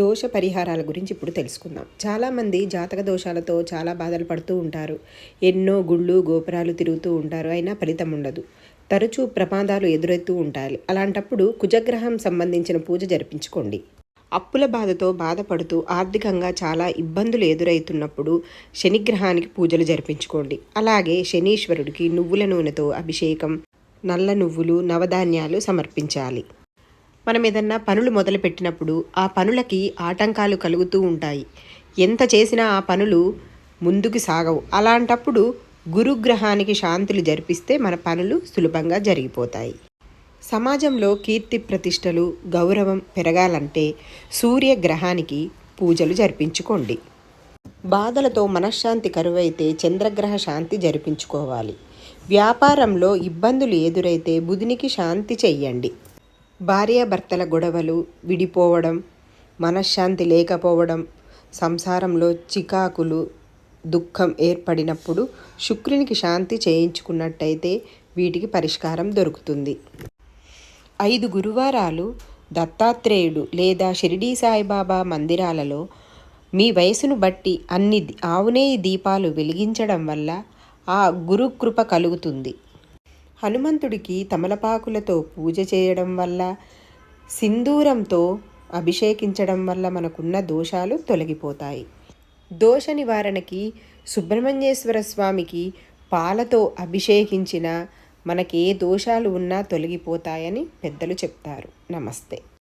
దోష పరిహారాల గురించి ఇప్పుడు తెలుసుకుందాం. చాలామంది జాతక దోషాలతో చాలా బాధలు పడుతూ ఉంటారు. ఎన్నో గుళ్ళు గోపురాలు తిరుగుతూ ఉంటారు. అయినా ఫలితం ఉండదు. తరచూ ప్రమాదాలు ఎదురెత్తూ ఉంటాయి. అలాంటప్పుడు కుజగ్రహం సంబంధించిన పూజ జరిపించుకోండి. అప్పుల బాధతో బాధపడుతూ ఆర్థికంగా చాలా ఇబ్బందులు ఎదురవుతున్నప్పుడు శనిగ్రహానికి పూజలు జరిపించుకోండి. అలాగే శనీశ్వరుడికి నువ్వుల నూనెతో అభిషేకం నల్ల నువ్వులు నవధాన్యాలు సమర్పించాలి. మనం ఏదన్నా పనులు మొదలుపెట్టినప్పుడు ఆ పనులకి ఆటంకాలు కలుగుతూ ఉంటాయి. ఎంత చేసినా ఆ పనులు ముందుకు సాగవు. అలాంటప్పుడు గురుగ్రహానికి శాంతులు జరిపిస్తే మన పనులు సులభంగా జరిగిపోతాయి. సమాజంలో కీర్తి ప్రతిష్టలు గౌరవం పెరగాలంటే సూర్యగ్రహానికి పూజలు జరిపించుకోండి. బాధలతో మనశ్శాంతి కరువైతే చంద్రగ్రహ శాంతి జరిపించుకోవాలి. వ్యాపారంలో ఇబ్బందులు ఎదురైతే బుధునికి శాంతి చెయ్యండి. భార్యాభర్తల గొడవలు విడిపోవడం మనశ్శాంతి లేకపోవడం సంసారంలో చికాకులు దుఃఖం ఏర్పడినప్పుడు శుక్రునికి శాంతి చేయించుకున్నట్టయితే వీటికి పరిష్కారం దొరుకుతుంది. ఐదు గురువారాలు దత్తాత్రేయుడు లేదా షిరిడీ సాయిబాబా మందిరాలలో మీ వయసును బట్టి అన్ని ఆవునేయి దీపాలు వెలిగించడం వల్ల ఆ గురుకృప కలుగుతుంది. హనుమంతుడికి తమలపాకులతో పూజ చేయడం వల్ల సింధూరంతో అభిషేకించడం వల్ల మనకున్న దోషాలు తొలగిపోతాయి. దోష నివారణకి సుబ్రహ్మణ్యేశ్వర స్వామికి పాలతో అభిషేకించిన మనకి ఏ దోషాలు ఉన్నా తొలగిపోతాయని పెద్దలు చెప్తారు. నమస్తే.